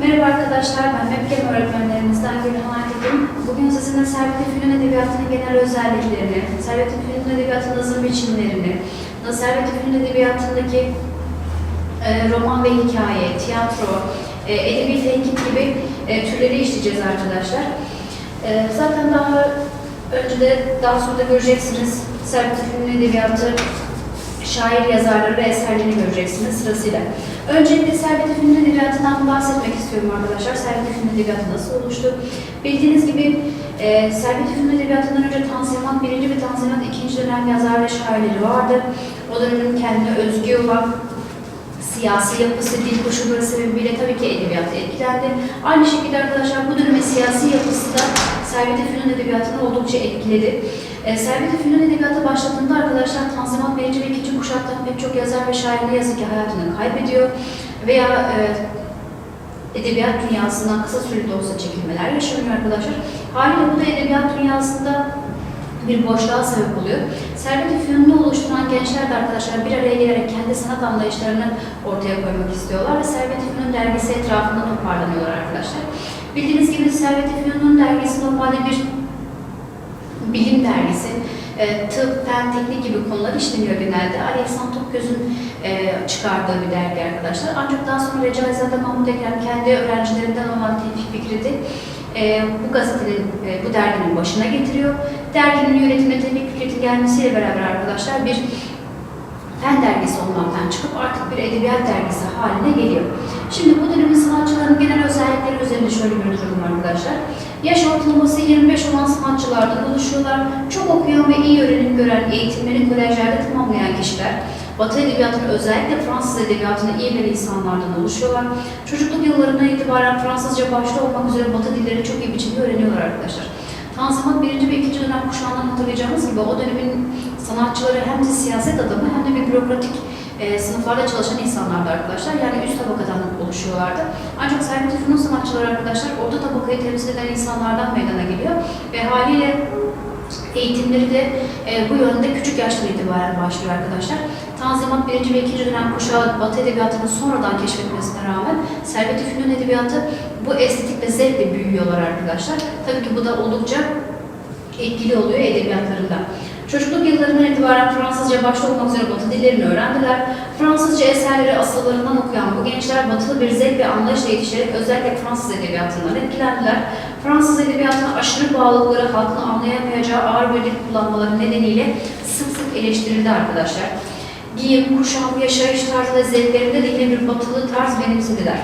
Merhaba arkadaşlar, ben Mepkem öğretmenlerimizden Gülhan Aytekin. Bugün sizinle Servet-i Fünun Edebiyatı'nın genel özelliklerini, Servet-i Fünun Edebiyatı'nın nazım biçimlerini, Servet-i Fünun Edebiyatı'ndaki e, roman ve hikaye, tiyatro, e, edebi tenkit gibi e, türleri işleyeceğiz arkadaşlar. E, zaten daha önce de daha sonra da göreceksiniz Servet-i Fünun Edebiyatı şair yazarları ve eserlerini göreceksiniz sırasıyla. Öncelikle Servet-i Fünun Edebiyatı'ndan bahsetmek istiyorum arkadaşlar. Servet-i Fünun Edebiyatı nasıl oluştu? Bildiğiniz gibi e, Servet-i Fünun Edebiyatı'ndan önce Tanzimat 1. ve Tanzimat 2. dönem yazar ve şairleri vardı. O dönemin kendine özgü olan siyasi yapısı, dil koşulları sebebiyle tabii ki edebiyatı etkilendi. Aynı şekilde arkadaşlar bu dönemin siyasi yapısı da Servet-i Fünun Edebiyatı'nı oldukça etkiledi. E, Servet-i Fünun Edebiyatı başladığında arkadaşlar Tanzimat 1. ve 2. kuşaktan pek çok yazar ve şair yazık ki hayatını kaybediyor veya e, edebiyat dünyasından kısa süreli de olsa çekilmeler yaşanıyor arkadaşlar. Haliyle bu da edebiyat dünyasında bir boşluğa sebep oluyor. Servet-i Fünun'u oluşturan gençler de arkadaşlar bir araya gelerek kendi sanat anlayışlarını ortaya koymak istiyorlar ve Servet-i Fünun dergisi etrafında toparlanıyorlar arkadaşlar. Bildiğiniz gibi Servet-i Fünun'un dergisi normalde bir bilim dergisi. E, tıp, fen, teknik gibi konular işleniyor genelde. Ali İhsan Topgöz'ün e, çıkardığı bir dergi arkadaşlar. Ancak daha sonra Recaizade Mahmut Ekrem kendi öğrencilerinden olan Tevfik Fikret'i e, bu gazetenin, e, bu derginin başına getiriyor. Derginin yönetimine Tevfik Fikret'in gelmesiyle beraber arkadaşlar bir fen dergisi olmaktan çıkıp artık bir edebiyat dergisi haline geliyor. Şimdi bu dönemin sanatçılarının genel özellikleri üzerinde şöyle bir durum var arkadaşlar. Yaş ortalaması 25 olan sanatçılardan oluşuyorlar. Çok okuyan ve iyi öğrenim gören, eğitimlerini kolejlerde tamamlayan kişiler. Batı edebiyatını özellikle Fransız edebiyatını iyi bilen insanlardan oluşuyorlar. Çocukluk yıllarından itibaren Fransızca başta olmak üzere Batı dilleri çok iyi biçimde öğreniyorlar arkadaşlar. Tanzimat 1. ve 2. dönem kuşağından hatırlayacağınız gibi o dönemin sanatçıları hem de siyaset adamı hem de bir bürokratik e, sınıflarda çalışan insanlardı arkadaşlar. Yani üst tabakadan oluşuyorlardı. Ancak Servet-i Fünun sanatçıları arkadaşlar orta tabakayı temsil eden insanlardan meydana geliyor. Ve haliyle eğitimleri de e, bu yönde küçük yaştan itibaren başlıyor arkadaşlar. Tanzimat 1. ve 2. dönem kuşağı Batı Edebiyatı'nı sonradan keşfetmesine rağmen Servet-i Fünun Edebiyatı bu estetik ve zevkle büyüyorlar arkadaşlar. Tabii ki bu da oldukça etkili oluyor edebiyatlarında. Çocukluk yıllarından itibaren Fransızca başta olmak üzere Batı dillerini öğrendiler. Fransızca eserleri asıllarından okuyan bu gençler batılı bir zevk ve anlayışla yetişerek özellikle Fransız edebiyatından etkilendiler. Fransız edebiyatına aşırı bağlılıkları halkın anlayamayacağı ağır bir dil kullanmaları nedeniyle sık sık eleştirildi arkadaşlar. Giyim, kuşam, yaşayış tarzı ve zevklerinde de yine bir batılı tarz benimsediler.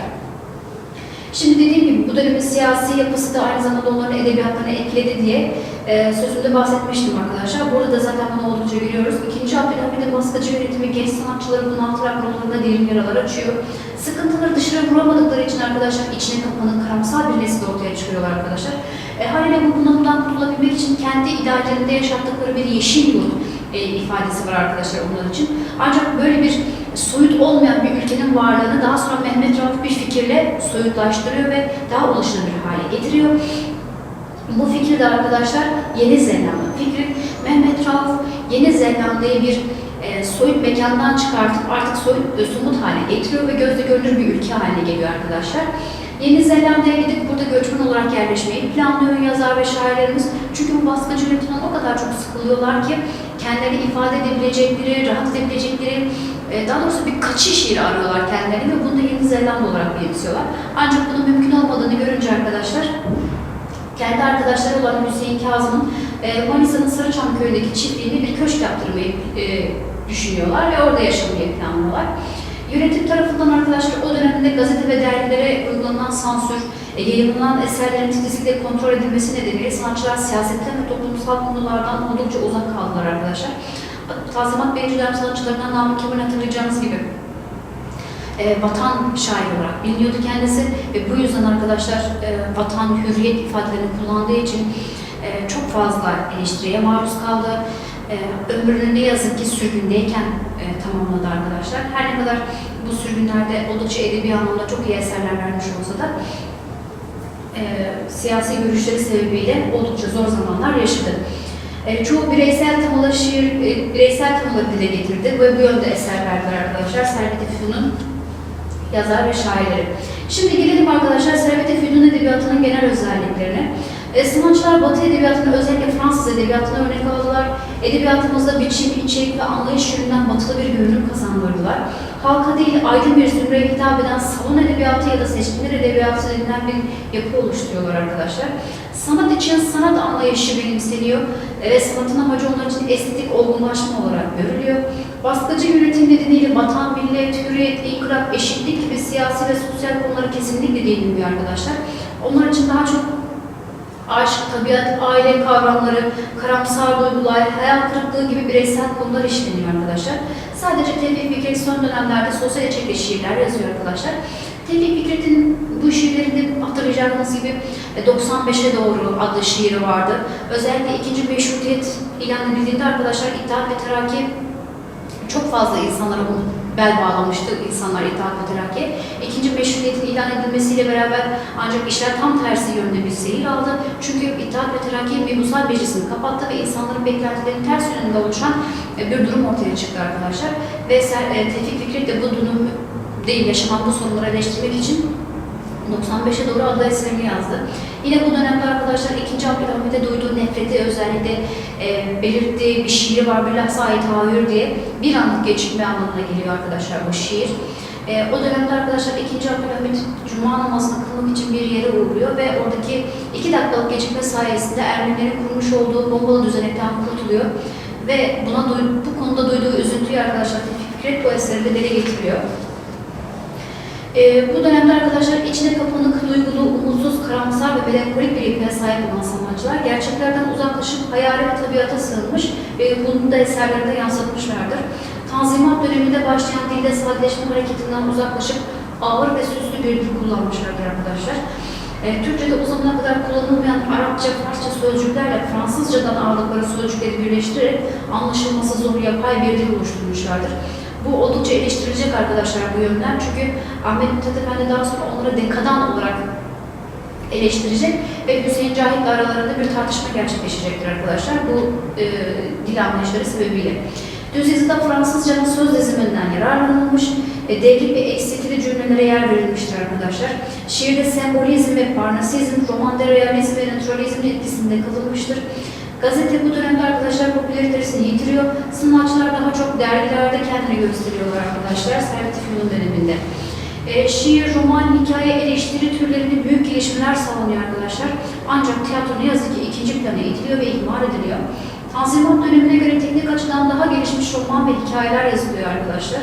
Şimdi dediğim gibi bu dönemin siyasi yapısı da aynı zamanda onların edebiyatlarını etkiledi diye e, sözümde bahsetmiştim arkadaşlar. Burada da zaten bunu oldukça görüyoruz. İkinci Abdülhamid'in baskıcı yönetimi genç sanatçıları bunaltırak rollerinde derin yaralar açıyor. Sıkıntıları dışarı vuramadıkları için arkadaşlar içine kapanık karamsal bir nesil ortaya çıkıyorlar arkadaşlar. E, haliyle bu bunalımdan kurtulabilmek için kendi ideallerinde yaşattıkları bir yeşil yurt e, ifadesi var arkadaşlar onlar için. Ancak böyle bir soyut olmayan bir ülkenin varlığını daha sonra Mehmet Rauf bir fikirle soyutlaştırıyor ve daha ulaşılır hale getiriyor. Bu fikri de arkadaşlar Yeni Zelanda fikri. Mehmet Rauf Yeni Zelanda'yı bir e, soyut mekandan çıkartıp artık soyut ve somut hale getiriyor ve gözle görünür bir ülke haline geliyor arkadaşlar. Yeni Zelanda'ya gidip burada göçmen olarak yerleşmeyi planlıyor yazar ve şairlerimiz. Çünkü bu baskıcı yönetimden o kadar çok sıkılıyorlar ki kendilerini ifade edebilecekleri, rahat edebilecekleri, e, daha doğrusu bir kaçış yeri arıyorlar kendilerini ve bunu da Yeni Zelanda olarak benimsiyorlar. Ancak bunun mümkün olmadığını görünce arkadaşlar, kendi arkadaşları olan Hüseyin Kazım'ın e, Manisa'nın Sarıçam köyündeki çiftliğine bir köşk yaptırmayı e, düşünüyorlar ve orada yaşamayı planlıyorlar. Yönetim tarafından arkadaşlar o dönemde gazete ve dergilere uygulanan sansür, e, yayınlanan eserlerin titizlikle kontrol edilmesi nedeniyle sanatçılar siyasetten ve toplumsal konulardan oldukça uzak kaldılar arkadaşlar. Tanzimat Bey dönem sanatçılarından Namık Kemal hatırlayacağınız gibi e, vatan şairi olarak biliniyordu kendisi ve bu yüzden arkadaşlar e, vatan, hürriyet ifadelerini kullandığı için e, çok fazla eleştiriye maruz kaldı. E, ömrünü ne yazık ki sürgündeyken e, tamamladı arkadaşlar. Her ne kadar bu sürgünlerde oldukça edebi anlamda çok iyi eserler vermiş olsa da e, siyasi görüşleri sebebiyle oldukça zor zamanlar yaşadı. E, çoğu bireysel temaları şiir, e, bireysel temaları dile getirdi ve bu yönde eser verdiler arkadaşlar. Servet-i Fünun yazar ve şairleri. Şimdi gelelim arkadaşlar Servet-i Fünun Edebiyatı'nın genel özelliklerine. E, sanatçılar Batı Edebiyatı'nı özellikle Fransız Edebiyatı'na örnek aldılar. Edebiyatımızda biçim, içerik ve anlayış yönünden batılı bir görünüm kazandırdılar. Halka değil, aydın bir zümreye hitap eden salon edebiyatı ya da seçkinler edebiyatı denilen bir yapı oluşturuyorlar arkadaşlar. Sanat için sanat anlayışı benimseniyor e, ve sanatın amacı onlar için estetik olgunlaşma olarak görülüyor. Baskıcı yönetim nedeniyle vatan, millet, hürriyet, inkılap, eşitlik gibi siyasi ve sosyal konulara kesinlikle değinilmiyor arkadaşlar. Onlar için daha çok aşk, tabiat, aile kavramları, karamsar duygular, hayal kırıklığı gibi bireysel konular işleniyor arkadaşlar. Sadece Tevfik Fikret son dönemlerde sosyal içerikli şiirler yazıyor arkadaşlar. Tevfik Fikret'in bu şiirlerinde hatırlayacağınız gibi e, 95'e doğru adlı şiiri vardı. Özellikle ikinci meşrutiyet ilan edildiğinde arkadaşlar İttihat ve Terakki çok fazla insanlara bunu bel bağlamıştı insanlar İttihat ve Terakki. İkinci meşrutiyetin ilan edilmesiyle beraber ancak işler tam tersi yönde bir seyir aldı. Çünkü İttihat ve Terakki mebusal meclisini kapattı ve insanların beklentilerinin ters yönünde oluşan e, bir durum ortaya çıktı arkadaşlar. Ve e, Tevfik Fikret de bu durumu değil yaşanan bu sorunları eleştirmek için 95'e doğru adlı eserini yazdı. Yine bu dönemde arkadaşlar 2. Abdülhamit'e duyduğu nefreti özellikle e, belirttiği bir şiiri var. Bilhassa ait hayır diye bir anlık geçirme anlamına geliyor arkadaşlar bu şiir. E, o dönemde arkadaşlar 2. Abdülhamit Cuma namazını kılmak için bir yere uğruyor ve oradaki 2 dakikalık gecikme sayesinde Ermenilerin kurmuş olduğu bombalı düzenekten kurtuluyor. Ve buna bu konuda duyduğu üzüntüyü arkadaşlar Fikret bu eserinde dile getiriyor. Ee, bu dönemde arkadaşlar içine kapanık, duygulu, umutsuz, karamsar ve melankolik bir yapıya sahip olan sanatçılar gerçeklerden uzaklaşıp hayali ve tabiata sığınmış ve bunu da eserlerinde yansıtmışlardır. Tanzimat döneminde başlayan dilde sadeleşme hareketinden uzaklaşıp ağır ve süslü bir dil kullanmışlardır arkadaşlar. Ee, Türkçe'de o zamana kadar kullanılmayan Arapça, Farsça sözcüklerle Fransızcadan aldıkları sözcükleri birleştirerek anlaşılması zor yapay bir dil oluşturmuşlardır. Bu oldukça eleştirilecek arkadaşlar bu yönden. Çünkü Ahmet Mithat Efendi daha sonra onları dekadan olarak eleştirecek ve Hüseyin Cahit'le aralarında bir tartışma gerçekleşecektir arkadaşlar bu e, dil anlayışları sebebiyle. Düz yazıda Fransızcanın söz diziminden yararlanılmış, e, devrik ve eksiltili cümlelere yer verilmiştir arkadaşlar. Şiirde sembolizm ve parnasizm, romanda realizm ve naturalizm etkisinde kalınmıştır. Gazete bu dönemde arkadaşlar popülaritesini yitiriyor. Sanatçılar daha çok dergilerde kendini gösteriyorlar arkadaşlar Servet Fünun döneminde. E, şiir, roman, hikaye, eleştiri türlerinde büyük gelişmeler sağlanıyor arkadaşlar. Ancak tiyatro ne yazık ki ikinci plana itiliyor ve ihmal ediliyor. Tanzimat dönemine göre teknik açıdan daha gelişmiş roman ve hikayeler yazılıyor arkadaşlar.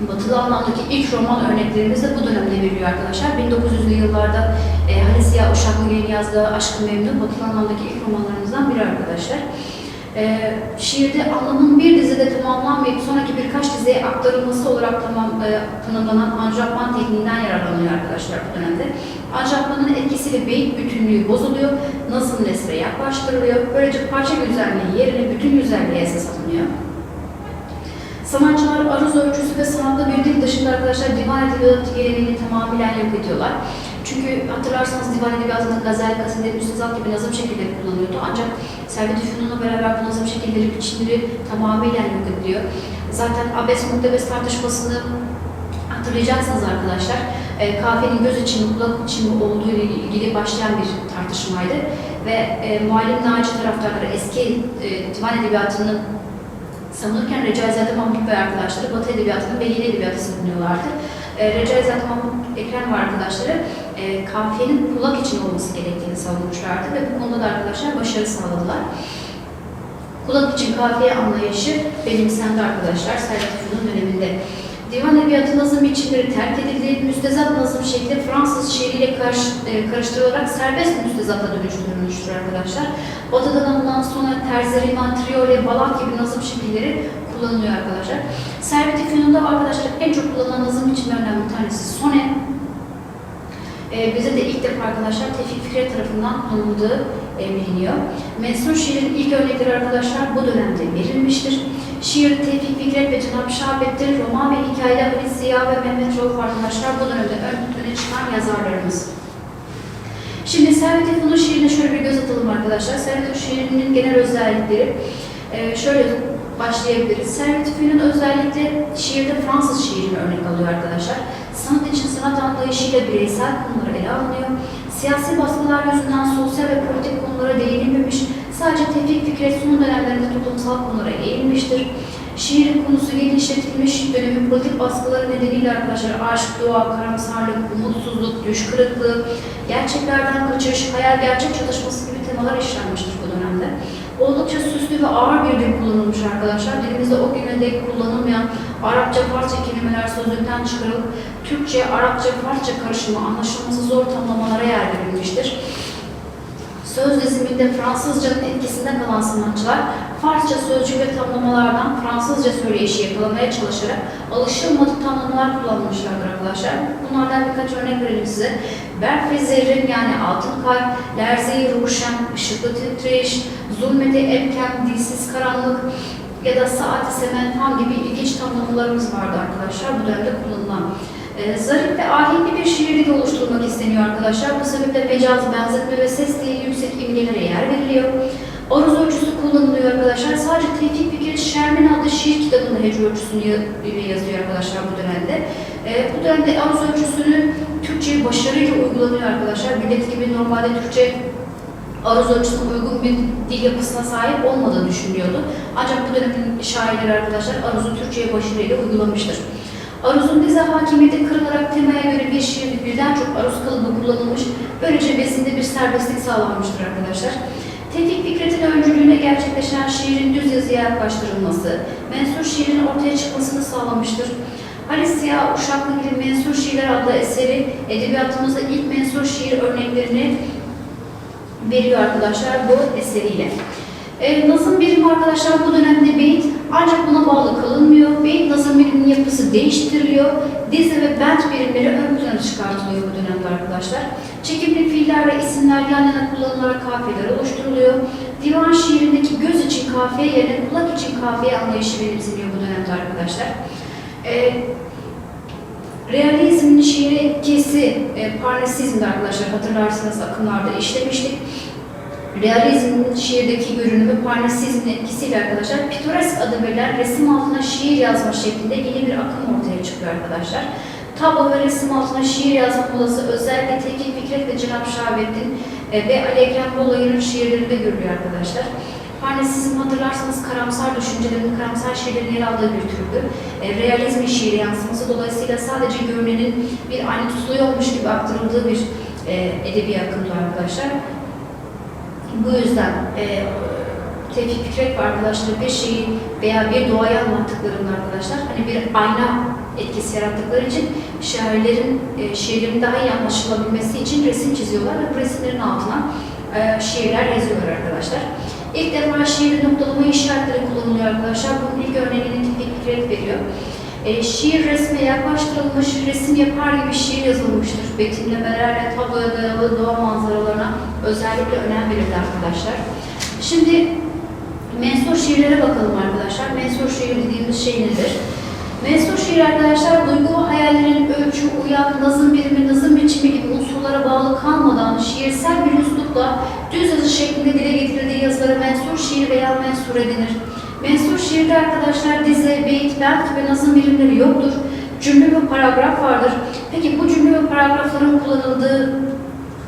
Batılı anlamdaki ilk roman örneklerimiz de bu dönemde veriliyor arkadaşlar. 1900'lü yıllarda e, Halis Ziya Uşaklıgil'in yazdığı Aşkı Memnun, batılı anlamdaki ilk romanlarımızdan biri arkadaşlar. E, şiirde anlamın bir dizide tamamlanmayıp sonraki birkaç diziye aktarılması olarak tamam e, tanımlanan anjapman tekniğinden yararlanıyor arkadaşlar bu dönemde. Anjapmanın etkisiyle beyit bütünlüğü bozuluyor, nazım nesre yaklaştırılıyor. Böylece parça güzelliği yerine bütün güzelliğe esas alınıyor. Sanatçılar aruz ölçüsü ve sanatlı bir dil dışında arkadaşlar divan edebiyatı geleneğini tamamen yok ediyorlar. Çünkü hatırlarsanız divan edebiyatında gazel, kaside, müstezat gibi nazım şekilleri kullanıyordu. Ancak Servet-i Fünun'la beraber bu nazım şekilleri, biçimleri tamamıyla yok ediliyor. Zaten abes muhtebes tartışmasını hatırlayacaksınız arkadaşlar. E, kahvenin göz için kulak için olduğu ile ilgili başlayan bir tartışmaydı. Ve e, Muallim Naci taraftarları eski e, divan edebiyatının savunurken Recaizade Mahmut Bey arkadaşları Batı Edebiyatı'nın ve Yeni Edebiyatı savunuyorlardı. E, Recaizade Mahmut Ekrem ve arkadaşları e, kafiyenin kulak için olması gerektiğini savunmuşlardı ve bu konuda da arkadaşlar başarı sağladılar. Kulak için kafiye anlayışı benimsendi arkadaşlar Servet Fünun döneminde. Divan edebiyatı nazım biçimleri terk edildi. Müstezat nazım şekli Fransız şiiriyle karış, e, karıştırılarak serbest müstezata dönüştürülmüştür arkadaşlar. Batı'dan alınan sonra terzeri, mantriole, balat gibi nazım şekilleri kullanılıyor arkadaşlar. Servet-i Fünun'da arkadaşlar en çok kullanılan nazım biçimlerinden bir tanesi sone. E, bize de ilk defa arkadaşlar Tevfik Fikret tarafından tanındığı e, biliniyor. Mensur şiirin ilk örnekleri arkadaşlar bu dönemde verilmiştir. Şiir Tevfik Fikret ve Cenab-ı Şahabet'tir. Roman ve hikayeler Halit Ziya ve Mehmet Rauf arkadaşlar bu dönemde ön, öne çıkan yazarlarımız. Şimdi Servet-i Fünun şiirine şöyle bir göz atalım arkadaşlar. Servet-i şiirinin genel özellikleri. e, şöyle başlayabiliriz. Servet Fünun özellikle şiirde Fransız şiirini örnek alıyor arkadaşlar. Sanat için sanat anlayışıyla bireysel konuları ele alınıyor. Siyasi baskılar yüzünden sosyal ve politik konulara değinilmemiş, sadece Tevfik Fikret son dönemlerinde toplumsal konulara eğilmiştir. Şiirin konusu genişletilmiş, dönemin politik baskıları nedeniyle arkadaşlar aşk, doğa, karamsarlık, umutsuzluk, düş kırıklığı, gerçeklerden kaçış, hayal gerçek çatışması gibi temalar işlenmiştir bu dönemde. Oldukça süslü ve ağır bir dil kullanılmış arkadaşlar. Dilimizde o güne dek kullanılmayan Arapça, Farsça kelimeler sözlükten çıkarılıp Türkçe, Arapça, Farsça karışımı anlaşılması zor tamlamalara yer verilmiştir. Söz diziminde Fransızcanın etkisinde kalan sanatçılar Farsça sözcük ve tamlamalardan Fransızca söyleyişi yakalamaya çalışarak alışılmadık tamlamalar kullanmışlardır arkadaşlar. Bunlardan birkaç örnek verelim size. Zerrin yani altın kalp, lerze-i ruşen, ışıklı titreyiş, zulmeti ebkem, dilsiz karanlık ya da saat-i semenfam gibi ilginç tamlamalarımız vardı arkadaşlar bu dönemde kullanılan. Ee, zarif ve ahenkli bir şiir dili oluşturulmak isteniyor arkadaşlar. Bu sebeple mecaz, benzetme ve ses dili yüksek imgelere yer veriliyor. Aruz ölçüsü kullanılıyor arkadaşlar. Sadece Tevfik Fikret Şermin adlı şiir kitabında hece ölçüsünü ya- yazıyor arkadaşlar bu dönemde. Ee, bu dönemde aruz ölçüsünü Türkçe'ye başarıyla uygulanıyor arkadaşlar. Millet gibi normalde Türkçe aruz ölçüsüne uygun bir dil yapısına sahip olmadığı düşünülüyordu. Ancak bu dönemin şairleri arkadaşlar aruzu Türkçe'ye başarıyla uygulamıştır. Aruzun dize hakimiyeti kırılarak temaya göre bir şiirde birden çok aruz kalıbı kullanılmış, böylece besinde bir serbestlik sağlanmıştır arkadaşlar. Tevfik Fikret'in öncülüğüne gerçekleşen şiirin düz yazıya yaklaştırılması, mensur şiirin ortaya çıkmasını sağlamıştır. Halis Ziya Uşaklı gibi Mensur Şiirler adlı eseri edebiyatımızda ilk mensur şiir örneklerini veriyor arkadaşlar bu eseriyle. E, nazım birimi arkadaşlar bu dönemde beyit ancak buna bağlı kalınmıyor. Beyit nazım biriminin yapısı değiştiriliyor. Dize ve bent birimleri ön plana çıkartılıyor bu dönemde arkadaşlar. Çekimli fiiller ve isimler yan yana kullanılarak kafiyeler oluşturuluyor. Divan şiirindeki göz için kafiye yerine kulak için kafiye anlayışı benimseniyor bu dönemde arkadaşlar. E, Realizmin şiiri etkisi e, Parnasizm'de arkadaşlar hatırlarsanız akımlarda işlemiştik. Realizmin şiirdeki görünümü Parnasizmin etkisiyle arkadaşlar pitoresk adı verilen resim altına şiir yazma şeklinde yeni bir akım ortaya çıkıyor arkadaşlar. Tablo ve resim altına şiir yazma modası özellikle Tevfik Fikret ve Cenab Şahabettin e, ve Ali Ekrem Bolayı'nın şiirlerinde görülüyor arkadaşlar. Parnasizm hatırlarsanız karamsar düşüncelerin, karamsar şiirlerin yer aldığı bir türdü. E, realizmin şiire yansıması dolayısıyla sadece görünenin bir aynı tutuluyormuş gibi aktarıldığı bir e, edebi akımdı arkadaşlar. Bu yüzden e, Tevfik Fikret ve arkadaşları bir şeyi veya bir doğayı anlattıklarında arkadaşlar hani bir ayna etkisi yarattıkları için şairlerin e, şiirlerin daha iyi anlaşılabilmesi için resim çiziyorlar ve bu resimlerin altına e, şiirler yazıyorlar arkadaşlar. İlk defa şiirin noktalama işaretleri kullanılıyor arkadaşlar. Bunun ilk örneğini Tevfik Fikret veriyor. E, şiir resme yaklaştırılmış, resim yapar gibi şiir yazılmıştır. Betimlemelerle tabloya dayalı doğa manzaralarına özellikle önem verildi arkadaşlar. Şimdi mensur şiirlere bakalım arkadaşlar. Mensur şiir dediğimiz şey nedir? Mensur şiir arkadaşlar duygu ve hayallerin ölçü, uyak, nazım birimi, nazım biçimi gibi unsurlara bağlı kalmadan şiirsel bir üslupla düz yazı şeklinde dile getirildiği yazılara mensur şiir veya mensure denir. Mensur şiirde arkadaşlar dize, beyit, bent ve nazım birimleri yoktur. Cümle ve paragraf vardır. Peki bu cümle ve paragrafların kullanıldığı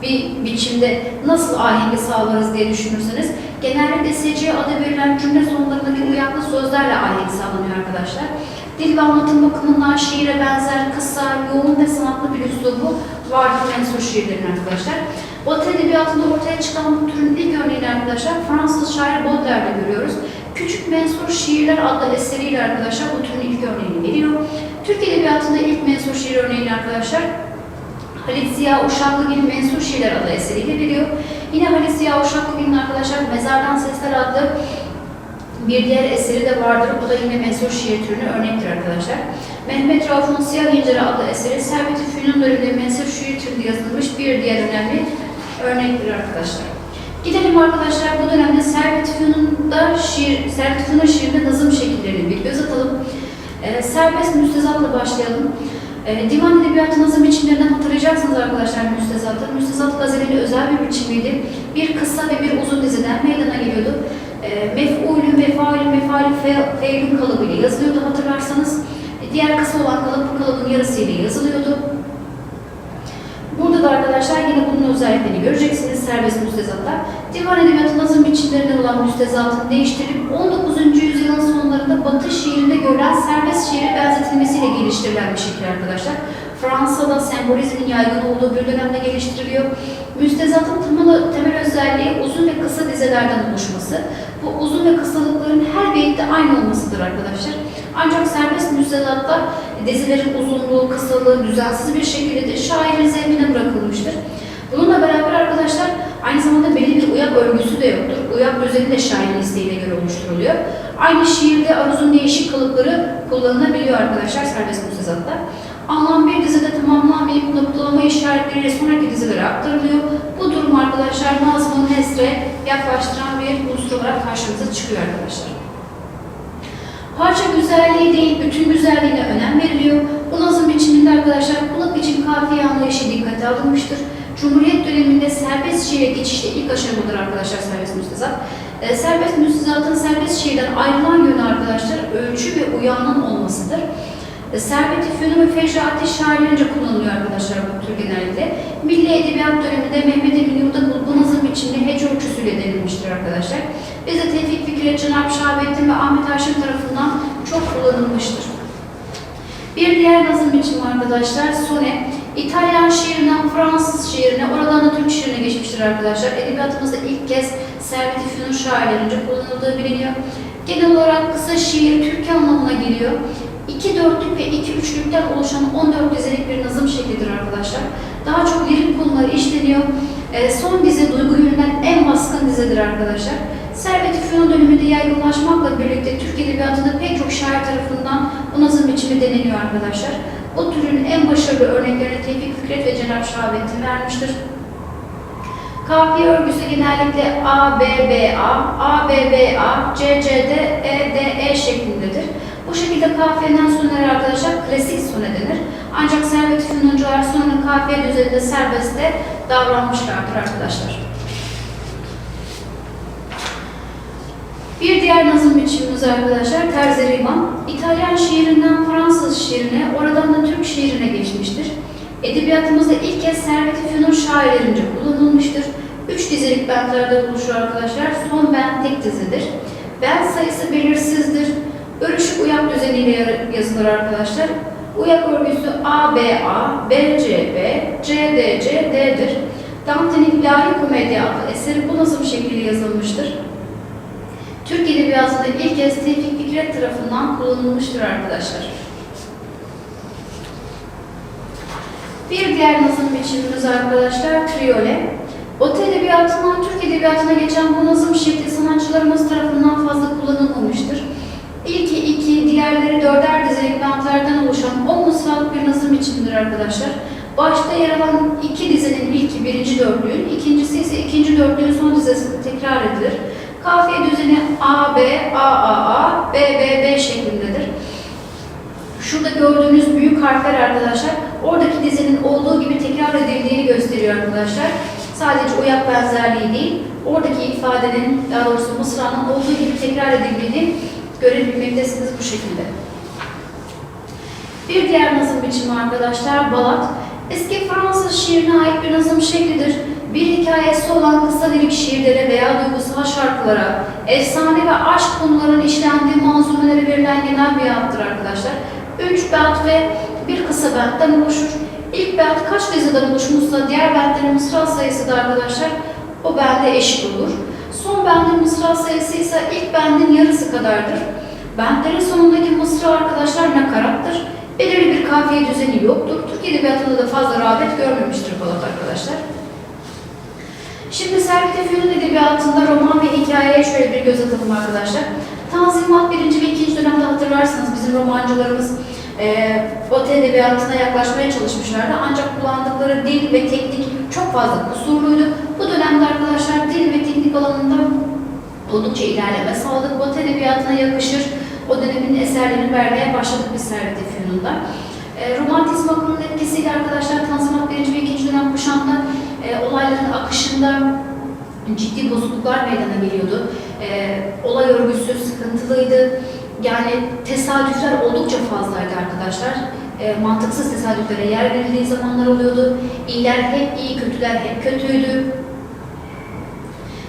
bir biçimde nasıl ahengi sağlarız diye düşünürseniz genellikle SC adı verilen cümle sonlarındaki uyaklı sözlerle ahenk sağlanıyor arkadaşlar. Dil ve anlatım bakımından şiire benzer, kısa, yoğun ve sanatlı bir üslubu vardır mensur şiirlerin arkadaşlar. Batı edebiyatında ortaya çıkan bu türün ilk örneğini arkadaşlar Fransız şair Baudelaire'de görüyoruz. Küçük Mensur Şiirler adlı eseriyle arkadaşlar bu türün ilk örneğini veriyor. Türk Edebiyatı'nda ilk mensur şiir örneğini arkadaşlar Halit Ziya Uşaklı gibi Mensur Şiirler adlı eseriyle veriyor. Yine Halit Ziya Uşaklıgil'in arkadaşlar Mezardan Sesler adlı bir diğer eseri de vardır. Bu da yine mensur şiir türüne örnektir arkadaşlar. Mehmet Rauf'un Siyah İncire adlı eseri Servet-i Fünun döneminde mensur şiir türünde yazılmış bir diğer önemli örnektir arkadaşlar. Gidelim arkadaşlar bu dönemde Servet-i Fünun'da şiir, Servet-i Fünun şiirinde nazım şekillerini bir göz atalım. Ee, serbest müstezatla başlayalım. Ee, divan edebiyatı nazım biçimlerinden hatırlayacaksınız arkadaşlar müstezatı. Müstezat gazelinin özel bir biçimiydi. Bir kısa ve bir uzun diziden meydana geliyordu. e, mef'ulü, mef'alü, mef'alü, fe- fe'lün kalıbıyla yazılıyordu hatırlarsanız. E, diğer kısa olan kalıp bu kalıbın yarısıyla yazılıyordu. Burada da arkadaşlar yine bunun özelliklerini göreceksiniz serbest müstezatta. Divan edebiyatı nazım biçimlerinden olan müstezatın değiştirilip 19. yüzyılın sonlarında Batı şiirinde görülen serbest şiire benzetilmesiyle geliştirilen bir şekil arkadaşlar. Fransa'da sembolizmin yaygın olduğu bir dönemde geliştiriliyor. Müstezatın temel, temel özelliği uzun ve kısa dizelerden oluşması. Bu uzun ve kısalıkların her beytte aynı olmasıdır arkadaşlar. Ancak serbest müstezatta dizilerin uzunluğu, kısalığı düzensiz bir şekilde şairin zevkine bırakılmıştır. Bununla beraber arkadaşlar aynı zamanda belli bir uyak örgüsü de yoktur. Uyak düzeni de şairin isteğine göre oluşturuluyor. Aynı şiirde aruzun değişik kalıpları kullanılabiliyor arkadaşlar serbest müstezatta. Anlam bir dizide tamamlanmayıp noktalama işaretleriyle sonraki dizilere aktarılıyor. Bu durum arkadaşlar nazmın nesre yaklaştıran bir unsur olarak karşımıza çıkıyor arkadaşlar. Parça güzelliği değil, bütün güzelliğine önem veriliyor. Bu nazım biçiminde arkadaşlar kulak için kafiye anlayışı dikkate alınmıştır. Cumhuriyet döneminde serbest şiire geçişte ilk aşamadır arkadaşlar serbest müstezat. E, serbest müstezatın serbest şiirden ayrılan yönü arkadaşlar ölçü ve uyanın olmasıdır. E, Servet-i Fünun ve Fecraati şairlerince kullanılıyor arkadaşlar bu tür genellikle. Milli Edebiyat döneminde Mehmet Emin Yurdakul bu nazım biçiminde hece ölçüsüyle denilmiştir arkadaşlar. Bize Tevfik Fikret, Cenab-ı Şahabettin ve Ahmet Haşim tarafından çok kullanılmıştır. Bir diğer nazım biçimi arkadaşlar sone. İtalyan şiirinden Fransız şiirine, oradan da Türk şiirine geçmiştir arkadaşlar. Edebiyatımızda ilk kez Servet-i Fünun şairlerince kullanıldığı biliniyor. Genel olarak kısa şiir Türkiye anlamına geliyor. İki dörtlük ve iki üçlükten oluşan 14 dizelik bir nazım şeklidir arkadaşlar. Daha çok lirik konuları işleniyor. Ee, son dize duygu yönünden en baskın dizedir arkadaşlar. Servet-i Fünun döneminde yaygınlaşmakla birlikte Türk Edebiyatı'nda pek çok şair tarafından bu nazım biçimi deneniyor arkadaşlar. O türün en başarılı örneklerini Tevfik Fikret ve Cenab-ı Şahabettin vermiştir. Kafiye örgüsü genellikle A, B, B, A, A, B, B, A, C, C, D, E, D, E şeklindedir. Bu şekilde kafiyeden sonlara arkadaşlar klasik sone denir. Ancak servet fünuncular sonra kafiye düzeninde serbestte davranmışlardır arkadaşlar. Bir diğer nazım biçimimiz arkadaşlar terzi riman. İtalyan şiirinden Fransız şiirine, oradan da Türk şiirine geçmiştir. Edebiyatımızda ilk kez Servet-i Fünun şairlerince kullanılmıştır. Üç dizilik bentlerde oluşur arkadaşlar. Son bent tek dizidir. Bent sayısı belirsizdir. Örüşük uyak düzeniyle yazılır arkadaşlar. Uyak örgüsü A, B, A, B, C, B, C, D, C, D'dir. Dante'nin İlahi Komedya adlı eseri bu nazım şekliyle yazılmıştır. Türk Edebiyatı'nda ilk kez Tevfik Fikret tarafından kullanılmıştır arkadaşlar. Bir diğer nazım biçimimiz arkadaşlar triyole. Batı Edebiyatı'ndan Türk Edebiyatı'na geçen bu nazım şekli sanatçılarımız tarafından fazla kullanılmamıştır. İlki iki, diğerleri dörder dizelik bentlerden oluşan 10 mısralık bir nazım biçimidir arkadaşlar. Başta yer alan iki dizenin ilki birinci dörtlüğün, ikincisi ise ikinci dörtlüğün son dizesinde tekrar edilir. Kafiye düzeni A, B, A, A, A, B, B, B şeklindedir. Şurada gördüğünüz büyük harfler arkadaşlar, oradaki dizinin olduğu gibi tekrar edildiğini gösteriyor arkadaşlar. Sadece uyak benzerliği değil, oradaki ifadenin, daha doğrusu mısranın olduğu gibi tekrar edildiğini görebilmektesiniz bu şekilde. Bir diğer nazım biçimi arkadaşlar balat. Eski Fransız şiirine ait bir nazım şeklidir. Bir hikayesi olan kısa lirik şiirlere veya duygusal şarkılara, efsane ve aşk konularının işlendiği manzumelere verilen genel bir addır arkadaşlar. Üç bent ve bir kısa bentten oluşur. İlk bent kaç diziden oluşmuşsa diğer bentlerin mısra sayısı da arkadaşlar o bende eşit olur. Son bendin mısra sayısı ise ilk bendin yarısı kadardır. Bentlerin sonundaki mısra arkadaşlar nakarattır. Belirli bir kafiye düzeni yoktur. Türk Edebiyatı'nda da fazla rağbet görmemiştir Balat arkadaşlar. Şimdi Servet-i Fünun Edebiyatı'nda roman ve hikayeye şöyle bir göz atalım arkadaşlar. Tanzimat 1. ve 2. dönemde hatırlarsanız bizim romancılarımız e, Batı Edebiyatı'na yaklaşmaya çalışmışlardı. Ancak kullandıkları dil ve teknik çok fazla kusurluydu. Bu dönemde arkadaşlar dil ve teknik alanında oldukça ilerleme sağladık. Batı Edebiyatı'na yakışır o dönemin eserlerini vermeye başladık biz Servet-i Fünun'da. E, romantizm akımının etkisiyle arkadaşlar Tanzimat 1. ve 2. dönem kuşağında e, olayların akışında ciddi bozukluklar meydana geliyordu. E, olay örgüsü sıkıntılıydı. Yani tesadüfler oldukça fazlaydı arkadaşlar. E, mantıksız tesadüflere yer verildiği zamanlar oluyordu. İyiler hep iyi, kötüler hep kötüydü.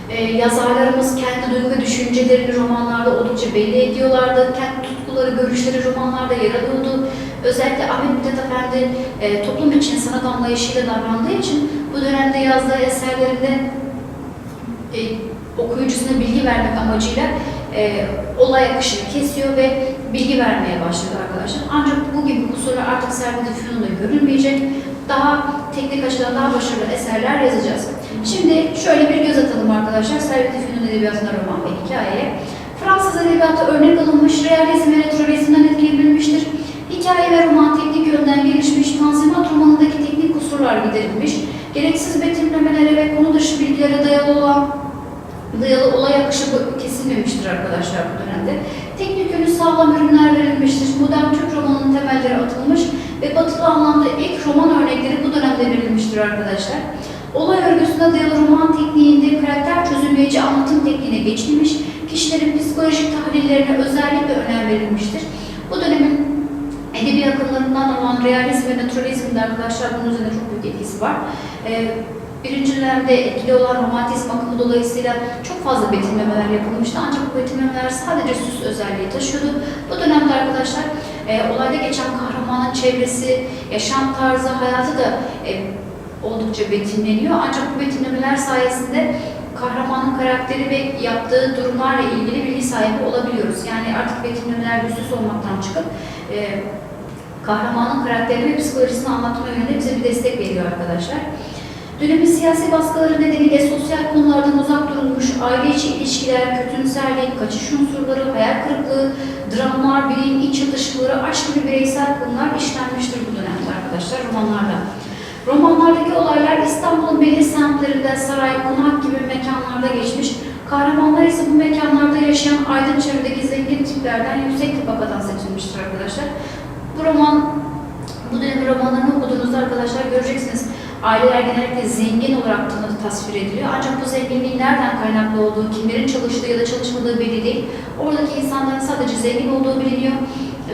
E, yazarlarımız kendi duygu ve düşüncelerini romanlarda oldukça belli ediyorlardı. Kendi tutkuları, görüşleri romanlarda yer alıyordu. Özellikle Ahmet Mithat Efendi e, toplum için sanat anlayışıyla davrandığı için bu dönemde yazdığı eserlerinde e, okuyucusuna bilgi vermek amacıyla e, olay akışını kesiyor ve bilgi vermeye başladı arkadaşlar. Ancak bu gibi kusurlar artık Servet-i Fünun'da görülmeyecek. Daha teknik açıdan daha başarılı eserler yazacağız. Şimdi şöyle bir göz atalım arkadaşlar. Servet-i Fünun edebiyatına roman ve hikayeye. Fransız edebiyatı örnek alınmış, realizm ve naturalizmden etkilenilmiştir. Hikaye ve roman teknik yönden gelişmiş, Tanzimat romanındaki teknik kusurlar giderilmiş, gereksiz betimlemelere ve konu dışı bilgilere dayalı olan dayalı olay akışı kesilmemiştir arkadaşlar bu dönemde. Teknik yönü sağlam ürünler verilmiştir. Modern Türk romanının temelleri atılmış ve batılı anlamda ilk roman örnekleri bu dönemde verilmiştir arkadaşlar. Olay örgüsüne dayalı roman tekniğinde karakter çözümleyici anlatım tekniğine geçilmiş, kişilerin psikolojik tahlillerine özellikle önem verilmiştir. Bu dönemin edebi akımlarından olan realizm ve naturalizmde arkadaşlar bunun üzerinde çok büyük etkisi var. Ee, birinci etkili olan romantizm akımı dolayısıyla çok fazla betimlemeler yapılmıştı. Ancak bu betimlemeler sadece süs özelliği taşıyordu. Bu dönemde arkadaşlar e, olayda geçen kahramanın çevresi, yaşam tarzı, hayatı da e, oldukça betimleniyor. Ancak bu betimlemeler sayesinde kahramanın karakteri ve yaptığı durumlarla ilgili bilgi sahibi olabiliyoruz. Yani artık betimlemeler süs olmaktan çıkıp e, kahramanın karakteri ve psikolojisini anlatma yönünde bize bir destek veriyor arkadaşlar. Dönemin siyasi baskıları nedeniyle sosyal konulardan uzak durulmuş, aile içi ilişkiler, kötümserlik, kaçış unsurları, hayal kırıklığı, dramlar, bilim, iç çatışmaları, aşk gibi bireysel konular işlenmiştir bu dönemde arkadaşlar romanlarda. Romanlardaki olaylar İstanbul'un belli semtlerinde saray, konak gibi mekanlarda geçmiş. Kahramanlar ise bu mekanlarda yaşayan aydın çevredeki zengin tiplerden yüksek tabakadan seçilmiştir arkadaşlar. Bu roman, bu dönemin romanlarını okuduğunuzda arkadaşlar göreceksiniz. Aileler genellikle zengin olarak tasvir ediliyor. Ancak bu zenginliğin nereden kaynaklı olduğu, kimlerin çalıştığı ya da çalışmadığı belli değil. Oradaki insanların sadece zengin olduğu biliniyor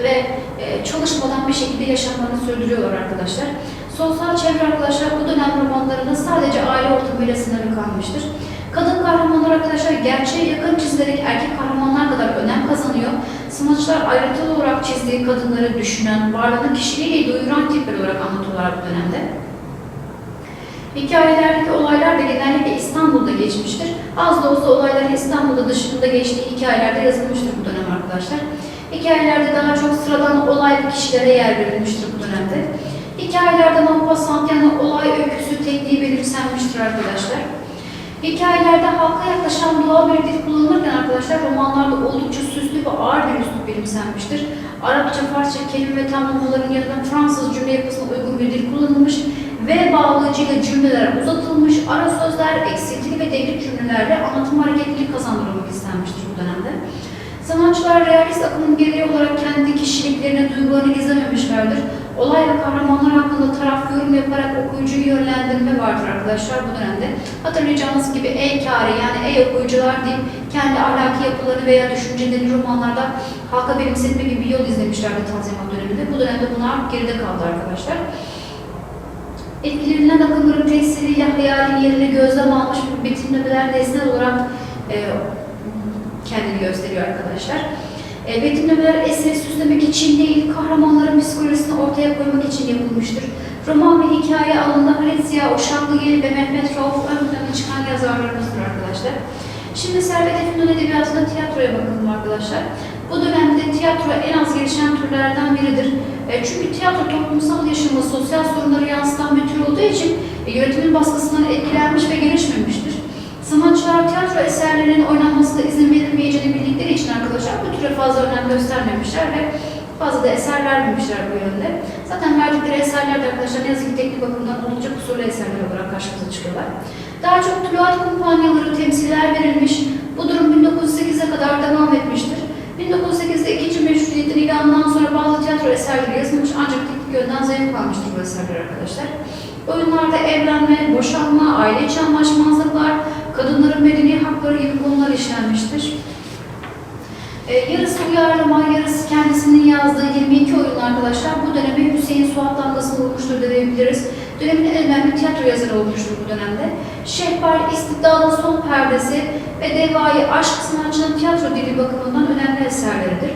ve e, çalışmadan bir şekilde yaşamlarını sürdürüyorlar arkadaşlar. Sosyal çevre arkadaşlar bu dönem romanlarında sadece aile ortamıyla sınırlı kalmıştır. Kadın kahramanlar arkadaşlar gerçeğe yakın çizilerek erkek kahramanlar kadar önem kazanıyor. Sanatçılar ayrıntılı olarak çizdiği kadınları düşünen, varlığını kişiliğiyle doyuran tipler olarak anlatıyorlar bu dönemde. Hikayelerdeki olaylar da genellikle İstanbul'da geçmiştir. Az da olsa olayların İstanbul'da dışında geçtiği hikayelerde yazılmıştır bu dönem arkadaşlar. Hikayelerde daha çok sıradan olaylı kişilere yer verilmiştir bu dönemde. Hikayelerde Maupassant yani olay öyküsü tekniği benimsenmiştir arkadaşlar. Hikayelerde halka yaklaşan doğal bir dil kullanılırken arkadaşlar romanlarda oldukça süslü ve ağır bir üslup benimsenmiştir. Arapça, Farsça kelime ve tamlamaların yanında Fransız cümle yapısına uygun bir dil kullanılmış ve bağlayıcıyla cümleler uzatılmış, ara sözler, eksiltili ve devrik cümlelerle anlatım hareketliliği kazandırılmak istenmiştir bu dönemde. Sanatçılar realist akımın gereği olarak kendi kişiliklerini, duygularını gizlememişlerdir. Olay ve kahramanlar hakkında taraf yorum yaparak okuyucuyu yönlendirme vardır arkadaşlar bu dönemde. Hatırlayacağınız gibi ey kâri yani ey okuyucular deyip kendi ahlaki yapılarını veya düşüncelerini romanlarda halka benimsetme gibi bir yol izlemişlerdi Tanzimat döneminde. Bu dönemde bunlar geride kaldı arkadaşlar. Etkilerinden akımların tesiriyle hayalin yerini gözlem almış betimlemeler nesnel olarak e, kendini gösteriyor arkadaşlar. E, betimlemeler eseri süslemek için değil, kahramanların psikolojisini ortaya koymak için yapılmıştır. Roman ve hikaye alanında Halit Ziya Uşaklıgil ve Mehmet Rauf ön plana çıkan yazarlarımızdır arkadaşlar. Şimdi Servet Efin'in edebiyatında tiyatroya bakalım arkadaşlar. Bu dönemde tiyatro en az gelişen türlerden biridir. E, çünkü tiyatro toplumsal yaşamı, sosyal sorunları yansıtan bir tür olduğu için e, yönetimin baskısından etkilenmiş ve gelişmemiştir. Sanatçılar tiyatro eserlerinin oynanmasına izin verilmeyeceğini bildikleri için arkadaşlar bu türe fazla önem göstermemişler ve fazla da eser vermemişler bu yönde. Zaten verdikleri eserler de arkadaşlar ne yazık ki teknik bakımdan oldukça kusurlu eserler olarak karşımıza çıkıyorlar. Daha çok tuluat kumpanyaları, temsiller verilmiş. Bu durum 1908'e kadar devam etmiştir. 1908'de ikinci meşrutiyetin ilanından sonra bazı tiyatro eserleri yazılmış ancak teknik yönden zayıf kalmıştır bu eserler arkadaşlar. Oyunlarda evlenme, boşanma, aile içi anlaşmazlıklar, kadınların medeni hakları gibi konular işlenmiştir. E, yarısı uyarlama, yarısı kendisinin yazdığı 22 oyun arkadaşlar bu döneme Hüseyin Suat damgasını vurmuştur diyebiliriz. Dönemin en önemli tiyatro yazarı olmuştur bu dönemde. Şehbar, İstiklal'ın son perdesi ve Devai Aşk sanatçının tiyatro dili bakımından önemli eserleridir.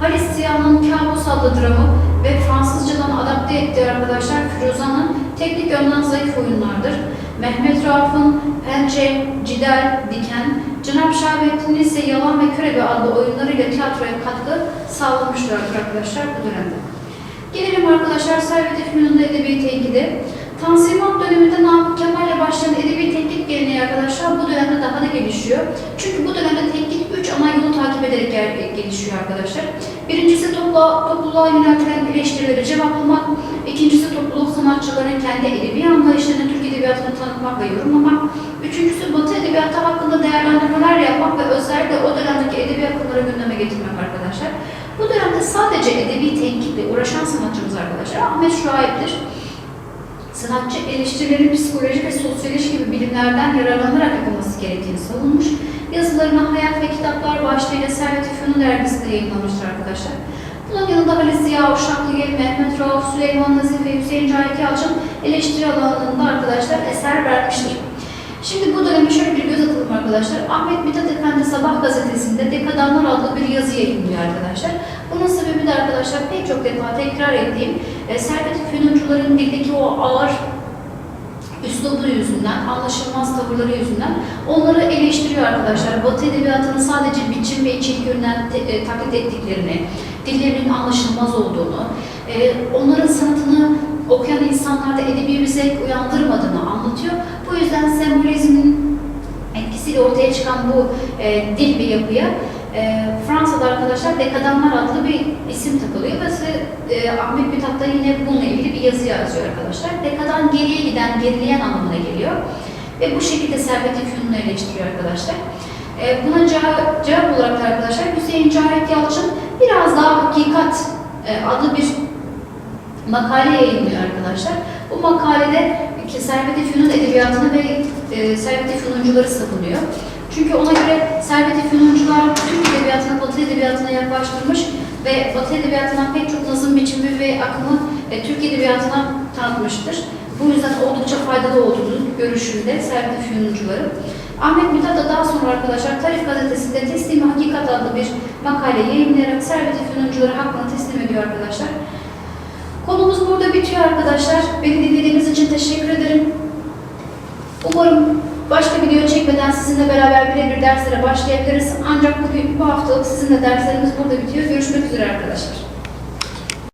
Halis Ziya'nın Kabus adlı dramı ve Fransızcadan adapte ettiği arkadaşlar Firuza'nın teknik yönden zayıf oyunlardır. Mehmet Rauf'un Pençe, Cidel, Diken, Cenab-ı ise Yalan ve Körebe adlı oyunlarıyla tiyatroya katkı sağlamışlardır arkadaşlar bu dönemde. Gelelim arkadaşlar Servet Efi'nin edebi tenkidi. Tanzimat döneminde Namık Kemal'le başlayan edebi tenkit geleneği arkadaşlar bu dönemde daha da gelişiyor. Çünkü bu dönemde tenkit üç ana yolu takip ederek gel- gelişiyor arkadaşlar. Birincisi topla, topluluğa yöneltilen eleştirileri cevaplamak, ikincisi topluluk sanatçıların kendi edebi anlayışlarını Türk Edebiyatı'nı tanıtmak ve yorumlamak, üçüncüsü Batı Edebiyatı hakkında değerlendirmeler yapmak ve özellikle o dönemdeki edebi akımları gündeme getirmek arkadaşlar. Bu dönemde sadece edebi tenkitle uğraşan sanatçımız arkadaşlar Ahmet Şuayb'dir. Sanatçı eleştirilerin psikoloji ve sosyoloji gibi bilimlerden yararlanarak yapılması gerektiğini savunmuş. Yazılarını Hayat ve Kitaplar başlığıyla Servet-i Fünun dergisinde yayınlamıştır arkadaşlar. Bunun yanında Halis Ziya Uşaklıgil, Mehmet Rauf, Süleyman Nazif ve Hüseyin Cahit Yalçın eleştiri alanlarında arkadaşlar eser vermiştir. Şimdi bu döneme şöyle bir göz atalım arkadaşlar. Ahmet Mithat Efendi Sabah gazetesinde Dekadanlar adlı bir yazı yayınlıyor arkadaşlar. Bunun sebebi de arkadaşlar pek çok defa tekrar ettiğim e, Servet Fünuncuların dildeki o ağır üslubu yüzünden, anlaşılmaz tavırları yüzünden onları eleştiriyor arkadaşlar. Batı edebiyatının sadece biçim ve içerik yönünden te- e, taklit ettiklerini, dillerinin anlaşılmaz olduğunu, e, onların sanatını okuyan insanlarda edebi bir zevk uyandırmadığını anlatıyor. Bu yüzden sembolizmin etkisiyle ortaya çıkan bu e, dil ve yapıya e, Fransa'da arkadaşlar Dekadanlar adlı bir isim takılıyor ve e, Ahmet Mithat da yine bununla ilgili bir yazı yazıyor arkadaşlar. Dekadan geriye giden, gerileyen anlamına geliyor ve bu şekilde Servet-i Fünun'u eleştiriyor arkadaşlar. E, buna cevap, cevap olarak da arkadaşlar Hüseyin Cahit Yalçın biraz daha hakikat e, adlı bir makale yayınlıyor arkadaşlar. Bu makalede ki Servet-i Fünun edebiyatını ve e, Servet-i Fünuncuları savunuyor. Çünkü ona göre Servet-i Fünuncular Türk edebiyatını Batı edebiyatına yaklaştırmış ve Batı edebiyatından pek çok nazım biçimi ve akımı e, Türk edebiyatına tanıtmıştır. Bu yüzden oldukça faydalı olduğunu görüşünde Servet-i Fünuncuları. Ahmet Mithat da daha sonra arkadaşlar Tarif Gazetesi'nde Teslimi Hakikat adlı bir makale yayınlayarak Servet-i Fünuncuları hakkını teslim ediyor arkadaşlar. Konumuz burada bitiyor arkadaşlar. Beni dinlediğiniz için teşekkür ederim. Umarım başka video çekmeden sizinle beraber birebir derslere başlayabiliriz. Ancak bugün bu haftalık sizinle derslerimiz burada bitiyor. Görüşmek üzere arkadaşlar.